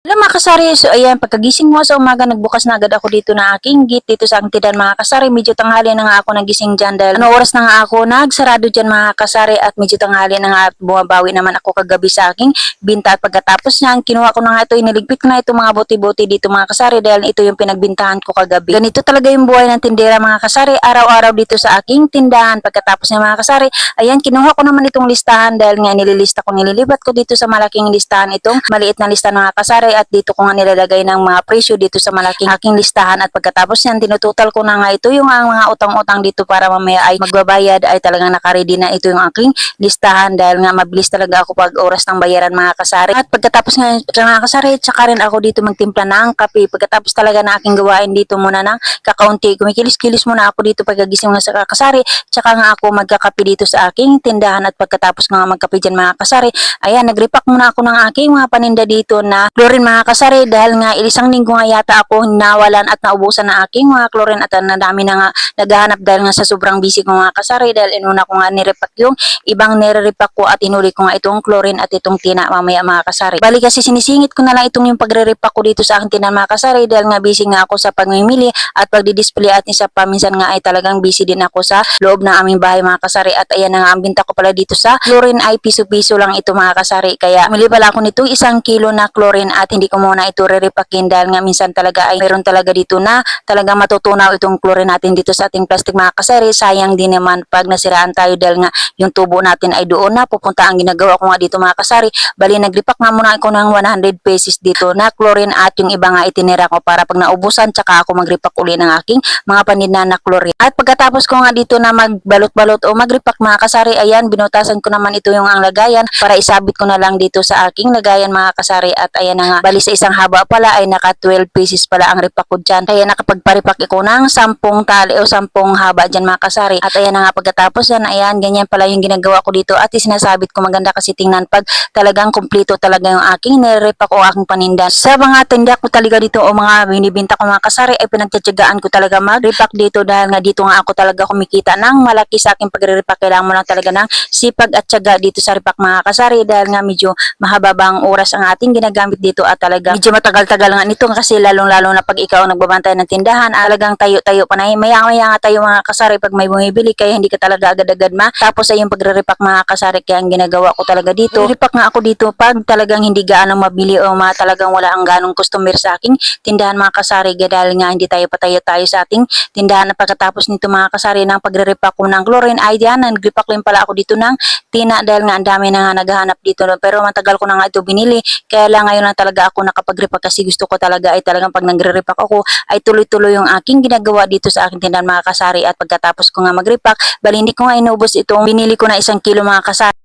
Hello mga kasari, so ayan, pagkagising mo sa umaga, nagbukas na agad ako dito na aking gate dito sa Angtidan mga kasari. Medyo tanghali na nga ako nagising dyan dahil ano oras na nga ako nagsarado dyan mga kasari at medyo tanghali na nga at bumabawi naman ako kagabi sa aking binta at pagkatapos niyan, kinuha ko na nga ito, iniligpit na ito mga buti-buti dito mga kasari dahil ito yung pinagbintahan ko kagabi. Ganito talaga yung buhay ng tindera mga kasari, araw-araw dito sa aking tindahan. Pagkatapos niya mga kasari, ayan, kinuha ko naman itong listahan dahil nga nililista ko, nililibat ko dito sa malaking listahan itong maliit na listahan mga kasari at dito ko nga nilalagay ng mga presyo dito sa malaking aking listahan. At pagkatapos yan tinutotal ko na nga ito. Yung ang mga utang-utang dito para mamaya ay magbabayad ay talagang nakaready na ito yung aking listahan. Dahil nga mabilis talaga ako pag oras ng bayaran mga kasari. At pagkatapos nga mga kasari tsaka rin ako dito magtimpla ng kape. Pagkatapos talaga na aking gawain dito muna ng kakaunti kumikilis-kilis muna ako dito pagkagising nga sa kasari. Tsaka nga ako magkakape dito sa aking tindahan. At pagkatapos nga magkape dyan mga kasari ayan nagrepack muna ako ng aking mga paninda dito na chlorine mga kasari dahil nga ilisang linggo nga yata ako nawalan at naubusan na aking mga chlorine at na dami na nga naghahanap dahil nga sa sobrang busy ko mga kasari dahil inuna ko nga nirepack yung ibang nire-repack ko at inuli ko nga itong chlorine at itong tina mamaya mga kasari. Bali kasi sinisingit ko na lang itong yung pagre-repack ko dito sa aking tina mga kasari dahil nga busy nga ako sa pagmimili at pagdi-display at isa pa minsan nga ay talagang busy din ako sa loob ng aming bahay mga kasari at ayan na nga ang binta ko pala dito sa chlorine ay piso-piso lang ito mga kasari kaya mili pala ako nito isang kilo na chlorine at hindi ko muna ito re-repackin dahil nga minsan talaga ay meron talaga dito na talagang matutunaw itong chlorine natin dito sa ating plastic mga kasari. Sayang din naman pag nasiraan tayo dahil nga yung tubo natin ay doon na pupunta ang ginagawa ko nga dito mga kasari. Bali nagripak nga muna ako ng 100 pesos dito na chlorine at yung iba nga itinira ko para pag naubusan tsaka ako magripak uli ng aking mga paninda na chlorine at pagkatapos ko nga dito na magbalot-balot o magripak mga kasari ayan binutasan ko naman ito yung ang lagayan para isabit ko na lang dito sa aking lagayan mga kasari. At ayan na nga bali sa isang haba pala ay naka 12 pieces pala ang ripak ko dyan. Kaya nakapagparipak ko ng 10 tali o 10 haba dyan mga kasari. At ayan na nga pagkatapos yan ayan ganyan pala yung ginagawa ko dito. At isinasabit ko maganda kasi tingnan pag talagang kumpleto talaga yung aking nire-repack o aking paninda. Sa mga tinda ko talaga dito o mga binibinta ko mga kasari ay pinagtsatsagaan ko talaga mag-repack dito dahil nga dito nga ako talaga kumikita ng malaki sa aking pagre-repack kailangan mo lang talaga ng sipag at tsaga dito sa repack mga kasari dahil nga medyo mahaba ba ang oras ang ating ginagamit dito at talaga medyo matagal-tagal nga nito kasi lalong-lalo na pag ikaw nagbabantay ng tindahan talagang tayo-tayo pa na. Maya-maya nga tayo mga kasari pag may bumibili kaya hindi ka talaga agad-agad ma. Tapos ay yung pagre-repack mga kasari kaya ang ginagawa ko talaga dito. Repack nga ako dito pag talagang hindi gaano mabili o ma talagang wala ang ganong customer sa aking tindahan mga kasari. Dahil nga hindi tayo patayo-tayo sa ating tindahan at pagkatapos nito mga kasari ng pagre-repack ko ng chlorine ay diyan nag-repack lang pala ako dito ng tina dahil nga ang dami na nga naghahanap dito. Pero matagal ko na nga ito binili. Kaya lang ngayon na talaga ako nakapag-repack kasi gusto ko talaga ay talagang pag nagre-repack ako ay tuloy-tuloy yung aking ginagawa dito sa aking tindahan mga kasari. At pagkatapos ko nga mag-repack bali hindi ko nga inubos itong binili ko na isang kilo mga kasari